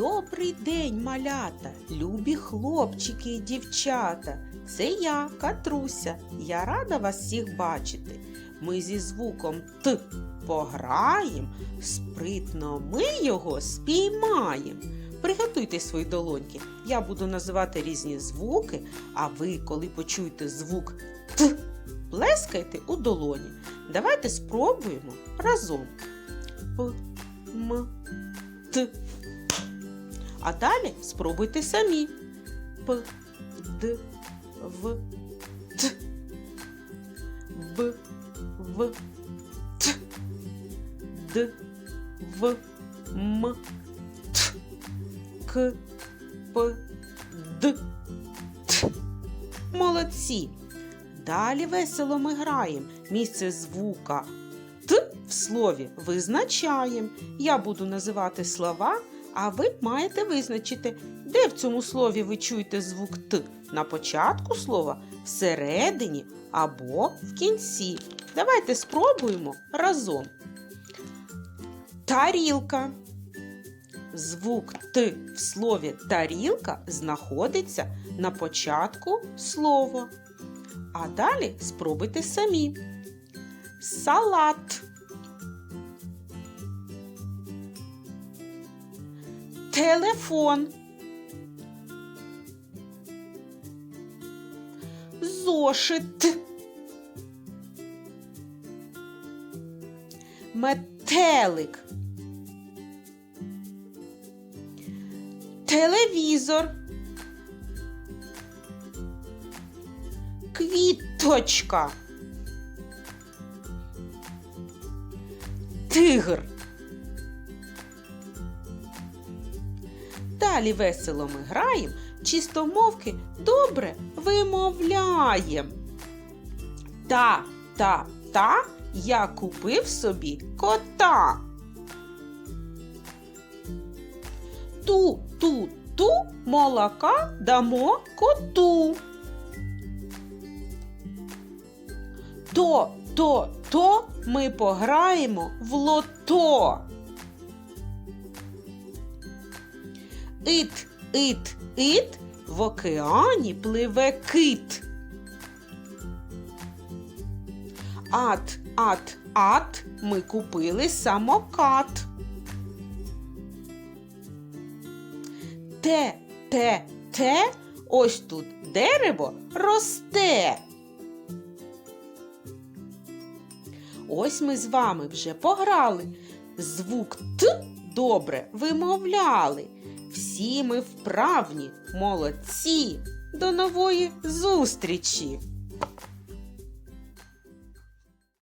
Добрий день, малята, любі хлопчики і дівчата. Це я, Катруся. Я рада вас всіх бачити. Ми зі звуком Т пограєм, спритно ми його спіймаємо. Приготуйте свої долоньки. Я буду називати різні звуки, а ви, коли почуєте звук Т, плескайте у долоні. Давайте спробуємо разом. П, М, Т. А далі спробуйте самі. П, Д, В, Т. Б, В, Т. Д, В, М, Т. К, П, Д, Т. Молодці! Далі весело ми граємо. Місце звука Т в слові визначаємо. Я буду називати слова, а ви маєте визначити, де в цьому слові ви чуєте звук Т на початку слова, всередині або в кінці. Давайте спробуємо разом. Тарілка. Звук Т в слові тарілка знаходиться на початку слова. А далі спробуйте самі. Салат. Телефон. Зошит. Метелик. Телевізор. Квіточка. Тигр. Далі весело ми граємо, чистомовки добре вимовляємо. Та, та, та я купив собі кота. Ту, ту, ту молока дамо коту. То, то, то ми пограємо в лото. Ит, ит, ит, в океані пливе кит. Ат, ат, ат, ми купили самокат. Те, те, те, ось тут дерево росте. Ось ми з вами вже пограли. Звук Т добре вимовляли. Всі ми вправні, молодці. До нової зустрічі!